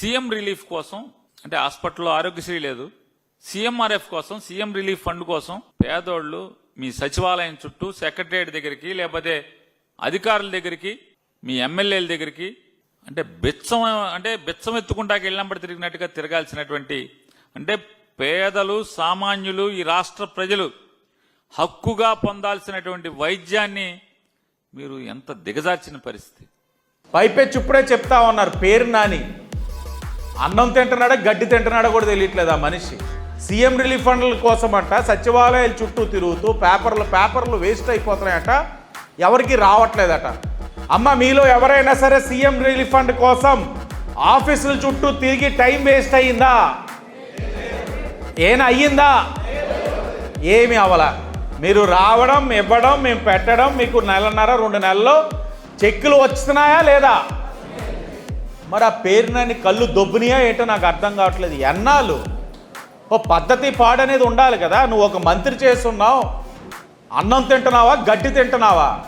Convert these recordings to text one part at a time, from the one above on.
CM relief కోసం అంటే హాస్పిటల్లో ఆరోగ్యశ్రీ లేదు సీఎంఆర్ఎఫ్ కోసం సీఎం రిలీఫ్ ఫండ్ కోసం పేదోళ్ళు మీ సచివాలయం చుట్టూ సెక్రటరియట్ దగ్గరికి లేకపోతే అధికారుల దగ్గరికి మీ ఎమ్మెల్యేల దగ్గరికి అంటే బిచ్చం అంటే బిచ్చం ఎత్తుకుంటాకి వెళ్ళినప్పుడు తిరిగినట్టుగా తిరగాల్సినటువంటి అంటే పేదలు సామాన్యులు ఈ రాష్ట్ర ప్రజలు హక్కుగా పొందాల్సినటువంటి వైద్యాన్ని మీరు ఎంత దిగజార్చిన పరిస్థితి. పైపెచ్చి ఇప్పుడే చెప్తా ఉన్నారు పేరు నాని. అన్నం తింటున్నాడా గడ్డి తింటున్నాడా కూడా తెలియట్లేదు ఆ మనిషి. సీఎం రిలీఫ్ ఫండ్ల కోసమంట సచివాలయాల చుట్టూ తిరుగుతూ పేపర్లు పేపర్లు వేస్ట్ అయిపోతున్నాయట. ఎవరికి రావట్లేదట. అమ్మ మీలో ఎవరైనా సరే సీఎం రిలీఫ్ ఫండ్ కోసం ఆఫీసుల చుట్టూ తిరిగి టైం వేస్ట్ అయ్యిందా? ఏనా అయ్యిందా? ఏమి అవలా. మీరు రావడం ఇవ్వడం మేము పెట్టడం మీకు నెలన్నర రెండు నెలల్లో చెక్కులు వస్తున్నాయా లేదా? మరి ఆ పేరునని కళ్ళు దొబ్బునియా ఏంటో నాకు అర్థం కావట్లేదు. ఎన్నాళ్ళు? ఓ పద్ధతి పాడనేది ఉండాలి కదా. నువ్వు ఒక మంత్రి చేస్తున్నావు అన్నం తింటున్నావా? గడ్డి తింటున్నావా?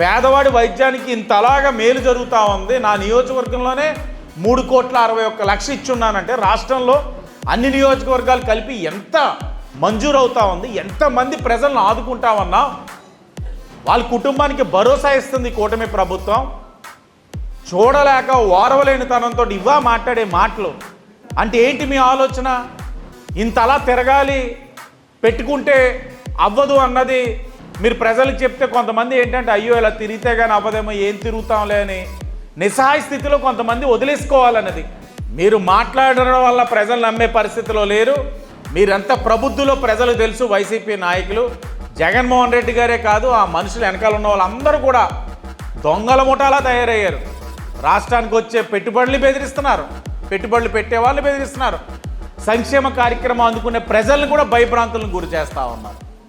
పేదవాడి వైద్యానికి ఇంతలాగా మేలు జరుగుతూ ఉంది. నా నియోజకవర్గంలోనే మూడు కోట్ల అరవై ఒక్క లక్ష ఇచ్చున్నానంటే రాష్ట్రంలో అన్ని నియోజకవర్గాలు కలిపి ఎంత మంజూరు అవుతా ఉంది? ఎంతమంది ప్రజలను ఆదుకుంటామన్నా వాళ్ళ కుటుంబానికి భరోసా ఇస్తుంది కూటమి ప్రభుత్వం. చూడలేక ఓరవలేని తనంతో ఇవ్వా మాట్లాడే మాటలు. అంటే ఏంటి మీ ఆలోచన? ఇంతలా తిరగాలి పెట్టుకుంటే అవ్వదు అన్నది మీరు ప్రజలకు చెప్తే కొంతమంది ఏంటంటే అయ్యో ఇలా తిరిగితే కానీ అవ్వదేమో ఏం తిరుగుతాంలే అని నిస్సహాయ స్థితిలో కొంతమంది వదిలేసుకోవాలన్నది. మీరు మాట్లాడడం వల్ల ప్రజలు నమ్మే పరిస్థితిలో లేరు. మీరంతా ప్రబుద్ధులో ప్రజలు తెలుసు వైసీపీ నాయకులు. జగన్మోహన్ రెడ్డి గారే కాదు ఆ మనుషులు వెనకాల ఉన్న వాళ్ళందరూ కూడా దొంగల ముఠాలా తయారయ్యారు. రాష్ట్రానికి వచ్చే పెట్టుబడులు బెదిరిస్తున్నారు. పెట్టుబడులు పెట్టే వాళ్ళు బెదిరిస్తున్నారు. సంక్షేమ కార్యక్రమం అందుకునే ప్రజలను కూడా భయభ్రాంతులను గురి చేస్తూ ఉన్నారు.